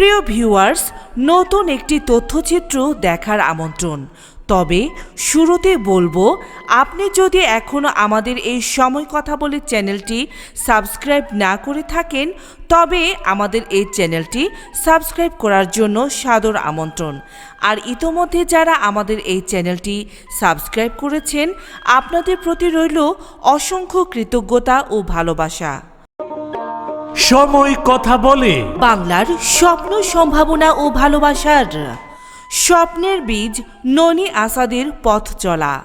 প্রিয় ভিউয়ার্স, নতুন একটি তথ্যচিত্র দেখার আমন্ত্রণ। তবে শুরুতে বলব, আপনি যদি এখনও আমাদের এই সময় কথা বলে চ্যানেলটি সাবস্ক্রাইব না করে থাকেন, তবে আমাদের এই চ্যানেলটি সাবস্ক্রাইব করার জন্য সাদর আমন্ত্রণ। আর ইতোমধ্যে যারা আমাদের এই চ্যানেলটি সাবস্ক্রাইব করেছেন, আপনাদের প্রতি রইল অসংখ্য কৃতজ্ঞতা ও ভালোবাসা। সময় কথা বলে। বাংলার স্বপ্ন, সম্ভাবনা ও ভালোবাসার স্বপ্নের বীজ ননি আসাদের পথ চলা।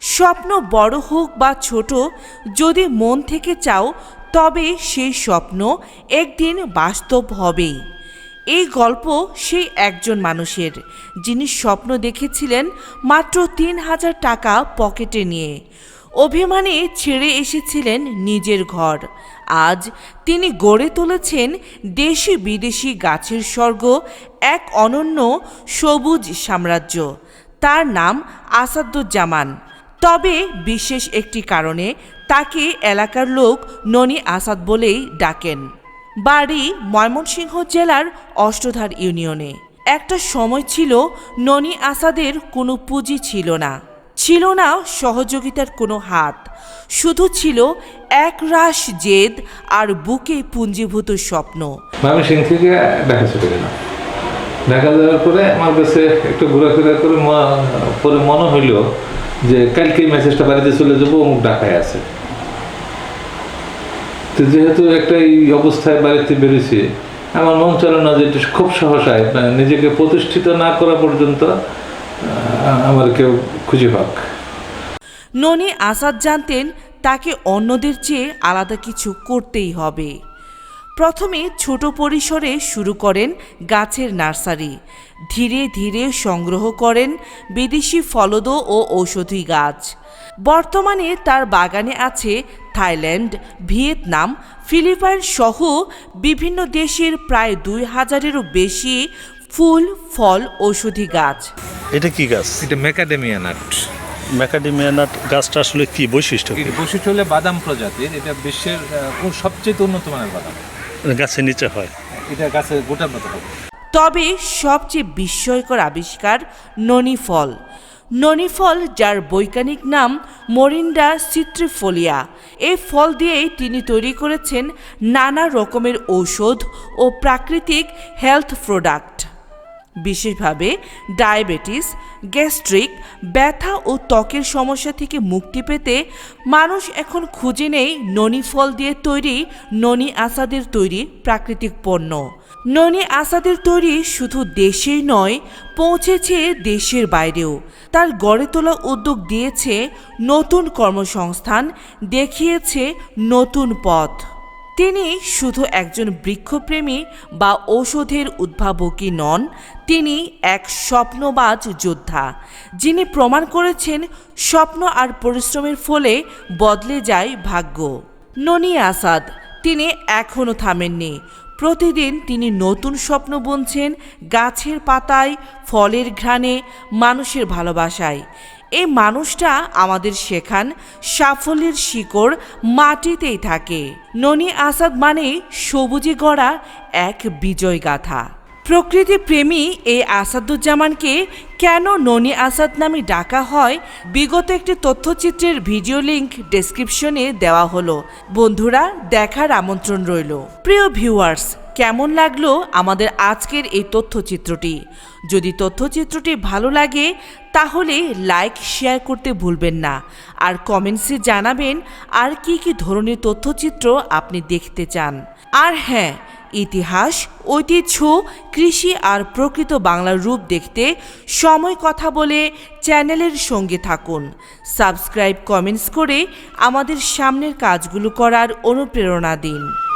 স্বপ্ন বড় হোক বা ছোট, যদি মন থেকে চাও, তবে সেই স্বপ্ন একদিন বাস্তব হবেই এই গল্প সেই একজন মানুষের, যিনি স্বপ্ন দেখেছিলেন মাত্র তিন হাজার টাকা পকেটে নিয়ে। অভিমানে ছেড়ে এসেছিলেন নিজের ঘর। আজ তিনি গড়ে তুলেছেন দেশি বিদেশি গাছের স্বর্গ, এক অনন্য সবুজ সাম্রাজ্য। তার নাম আসাদুজ্জামান। তবে বিশেষ একটি কারণে তাকে এলাকার লোক ননি আসাদ বলেই ডাকেন। বাড়ি ময়মনসিংহ জেলার অষ্টধার ইউনিয়নে। একটা সময় ছিল ননি আসাদের কোনো পুঁজি ছিল না। ছিল না সহযোগিতার কোনো হাত। শুধু ছিল এক রাশ জেদ আর বুকে পুঞ্জীভূত স্বপ্ন। সিং থেকে ঢাকা চলে গেলাম ঢাকা যাওয়ার পরে আমার কাছে একটু ঘোরাফেরা করে পরে মনে হইল যে কালকে মেসেজটা বাড়িতে চলে যাব, অমুক ঢাকায় আছে। তো যেহেতু একটা এই অবস্থায় বাড়িতে বেরিয়েছি, আমার মন চলে না যে খুব সহসায় মানে নিজেকে প্রতিষ্ঠিত না করা পর্যন্ত আমার কেউ খুঁজে পাক। ননি আসাদ জানতেন তাকে অন্যদের চেয়ে আলাদা কিছু করতেই হবে। প্রথমে ছোট পরিসরে শুরু করেন গাছের নার্সারি। ধীরে ধীরে সংগ্রহ করেন বিদেশি ফলদ ও ঔষধি গাছ। বর্তমানে তার বাগানে আছে থাইল্যান্ড, ভিয়েতনাম, ফিলিপাইন সহ বিভিন্ন দেশের প্রায় দুই হাজারেরও বেশি ফুল ফল ঔষধি গাছ। এটা কি গাছ? এটা ম্যাকাডেমিয়া নাট ম্যাকাডেমিয়া নাট গাছটা আসলে কি বৈশিষ্ট্য বৈশিষ্ট্য হলে বাদাম প্রজাতির। এটা বিশ্বের সবচেয়ে উন্নত মানের বাদাম। গাছের নিচে হয়। এটা গাছের গোটা মতো। তবে সবচেয়ে বিস্ময়কর আবিষ্কার ননি ফল ননি ফল যার বৈজ্ঞানিক নাম মরিন্ডা সিট্রিফোলিয়া। এই ফল দিয়েই তিনি তৈরি করেছেন নানা রকমের ঔষধ ও প্রাকৃতিক হেলথ প্রোডাক্ট। বিশেষভাবে ডায়াবেটিস, গ্যাস্ট্রিক, ব্যথা ও ত্বকের সমস্যা থেকে মুক্তি পেতে মানুষ এখন খুঁজে নেই ননি ফল দিয়ে তৈরি ননি আসাদের তৈরি প্রাকৃতিক পণ্য। ননি আসাদের তৈরি শুধু দেশেই নয়, পৌঁছেছে দেশের বাইরেও। তার গড়ে তোলা উদ্যোগ দিয়েছে নতুন কর্মসংস্থান, দেখিয়েছে নতুন পথ। তিনি শুধু একজন বৃক্ষপ্রেমী বা ঔষধের উদ্ভাবকই নন, তিনি এক স্বপ্নবাজ যোদ্ধা, যিনি প্রমাণ করেছেন স্বপ্ন আর পরিশ্রমের ফলে বদলে যায় ভাগ্য। ননি আসাদ, তিনি এখনও থামেননি। প্রতিদিন তিনি নতুন স্বপ্ন বুনছেন গাছের পাতায়, ফলের ঘ্রাণে, মানুষের ভালোবাসায়। এই মানুষটা আমাদের শেখান সাফল্যের শিকড় মাটিতেই থাকে। ননি আসাদ মানে সবুজে গড়া এক বিজয় গাথা প্রকৃতি প্রেমী এই আসাদুজ্জামানকে কেন ননি আসাদ নামে ডাকা হয়, বিগত একটি তথ্যচিত্রের ভিডিও লিংক ডেসক্রিপশনে দেওয়া হলো। বন্ধুরা, দেখার আমন্ত্রণ রইল। প্রিয় ভিউয়ার্স, কেমন লাগল আমাদের আজকের এই তথ্যচিত্রটি? যদি তথ্যচিত্রটি ভালো লাগে, তাহলে লাইক, শেয়ার করতে ভুলবেন না। আর কমেন্টসে জানাবেন, আর কি কি ধরনের তথ্যচিত্র আপনি দেখতে চান। আর হ্যাঁ ইতিহাস, ঐতিহ্য, কৃষি আর প্রকৃত বাংলার রূপ দেখতে সময় কথা বলে চ্যানেলের সঙ্গে থাকুন। সাবস্ক্রাইব, কমেন্টস করে আমাদের সামনের কাজগুলো করার অনুপ্রেরণা দিন।